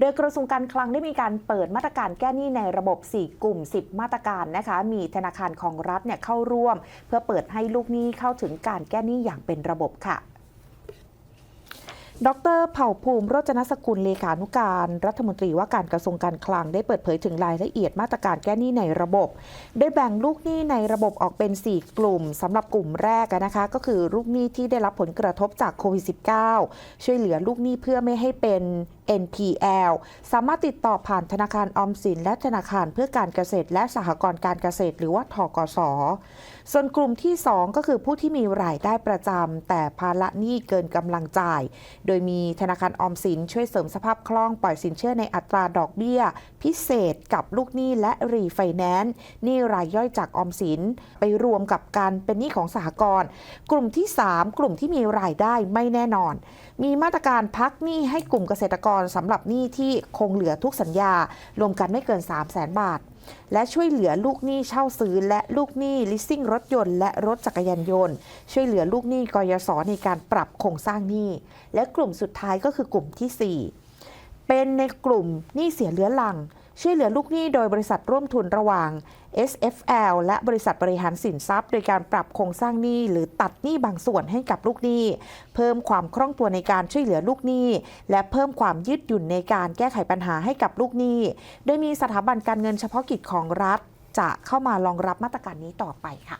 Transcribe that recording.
โดยกระทรวงการคลังได้มีการเปิดมาตรการแก้หนี้ในระบบ 4 กลุ่ม 10 มาตรการนะคะ มีธนาคารของรัฐเนี่ยเข้าร่วม เพื่อเปิดให้ลูกหนี้เข้าถึงการแก้หนี้อย่างเป็นระบบค่ะ ดรเผ่าภูมิโรจนสกุลเลขานุการ รัฐมนตรีว่าการกระทรวงการคลังได้เปิดเผยถึงรายละเอียดมาตรการแก้หนี้ในระบบได้แบ่งลูกหนี้ในระบบออกเป็น 4 กลุ่มสำหรับกลุ่มแรกนะคะ ก็คือลูกหนี้ที่ได้รับผลกระทบจากโควิด -19 ช่วยเหลือลูกหนี้เพื่อไม่ให้เป็น NPL สามารถติดต่อผ่านธนาคารออมสิน และธนาคารเพื่อการเกษตร และสหกรณ์การเกษตร หรือว่าทกส ส่วนกลุ่มที่ 2 ก็คือผู้ที่มีรายได้ประจำแต่ภาระหนี้เกินกำลังจ่ายโดยมีธนาคารออมสินช่วยเสริมสภาพคล่องปล่อยสินเชื่อในอัตราดอกเบี้ย พิเศษกับลูกหนี้และรีไฟแนนซ์หนี้รายย่อยจากออมสิน ไปรวมกับการเป็นหนี้ของสหกรณ์กลุ่มที่ 3 กลุ่มที่มีรายได้ไม่แน่นอน มีมาตรการพักหนี้ให้กลุ่มเกษตรกรสำหรับหนี้ที่คงเหลือทุกสัญญา รวมกันไม่เกิน 3 0 0แสนบาทและช่วยเหลือลูกหนี้เช่าซื้อ และลูกหนี้ลิสซิ่งรถยนต์และรถจักรยานยนต์ ช่วยเหลือลูกหนี้กยศในการปรับโครงสร้างหนี้ และกลุ่มสุดท้ายก็คือกลุ่มทีสี่4 เป็นในกลุ่มหนี้เสียเรื้อรัง ช่วยเหลือลูกหนี้โดยบริษัทร่วมทุนระหว่าง SFL และบริษัทบริหารสินทรัพย์ โดยการปรับโครงสร้างหนี้หรือตัดหนี้บางส่วนให้กับลูกหนี้ เพิ่มความคล่องตัวในการช่วยเหลือลูกหนี้ และเพิ่มความยืดหยุ่นในการแก้ไขปัญหาให้กับลูกหนี้ โดยมีสถาบันการเงินเฉพาะกิจของรัฐ จะเข้ามารองรับมาตรการนี้ต่อไปค่ะ